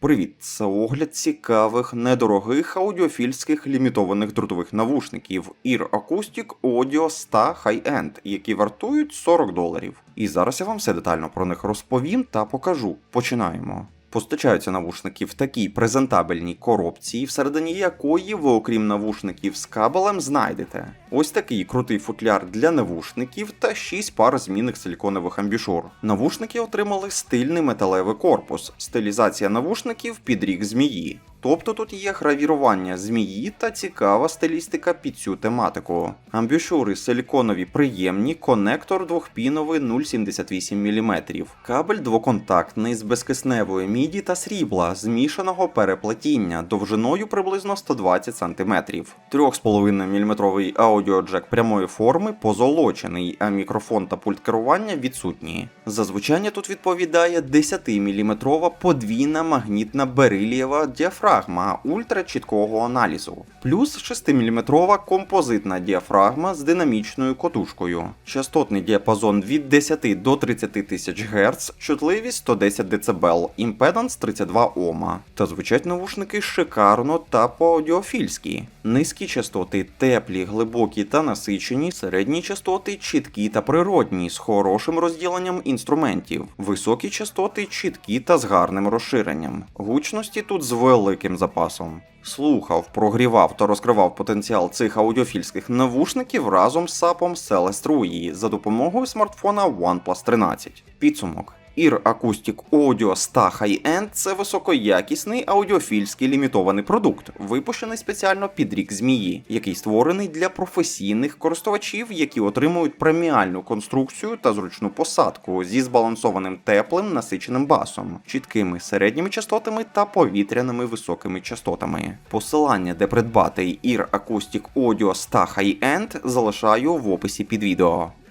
Привіт! Це огляд цікавих, недорогих аудіофільських лімітованих дротових навушників Ear Acoustic Audio 100 High-End, які вартують 40 доларів. І зараз я вам все детально про них розповім та покажу. Починаємо. Постачаються навушники в такій презентабельній коробці, всередині якої ви, окрім навушників з кабелем, знайдете ось такий крутий футляр для навушників та 6 пар змінних силіконових амбішур. Навушники отримали стильний металевий корпус, стилізація навушників під рік змії. Тобто тут є гравірування змії та цікава стилістика під цю тематику. Амбішури силіконові приємні, конектор двохпіновий 0,78 мм. Кабель двоконтактний з безкисневої міді та срібла, змішаного переплетіння довжиною приблизно 120 см. 3,5 мм аудіоджек прямої форми позолочений, а мікрофон та пульт керування відсутні. За звучання тут відповідає 10-мм подвійна магнітна берилієва діафрагма ультрачіткого аналізу, плюс 6-мм композитна діафрагма з динамічною котушкою, частотний діапазон від 10 до 30 тисяч Гц, чутливість 110 дБ, імпеданс 32 Ома. Та звучать навушники шикарно та по-аудіофільськи. Низькі частоти теплі, глибокі та насичені, середні частоти чіткі та природні, з хорошим розділенням інструментів, високі частоти чіткі та з гарним розширенням. Гучності тут з великим запасом. Слухав, прогрівав та розкривав потенціал цих аудіофільських навушників разом з сапом Celeste Rui за допомогою смартфона OnePlus 13. Підсумок. Ear Acoustic Audio 100 High-End – це високоякісний аудіофільський лімітований продукт, випущений спеціально під рік змії, який створений для професійних користувачів, які отримують преміальну конструкцію та зручну посадку зі збалансованим теплим насиченим басом, чіткими середніми частотами та повітряними високими частотами. Посилання, де придбати Ear Acoustic Audio 100 High-End залишаю в описі під відео.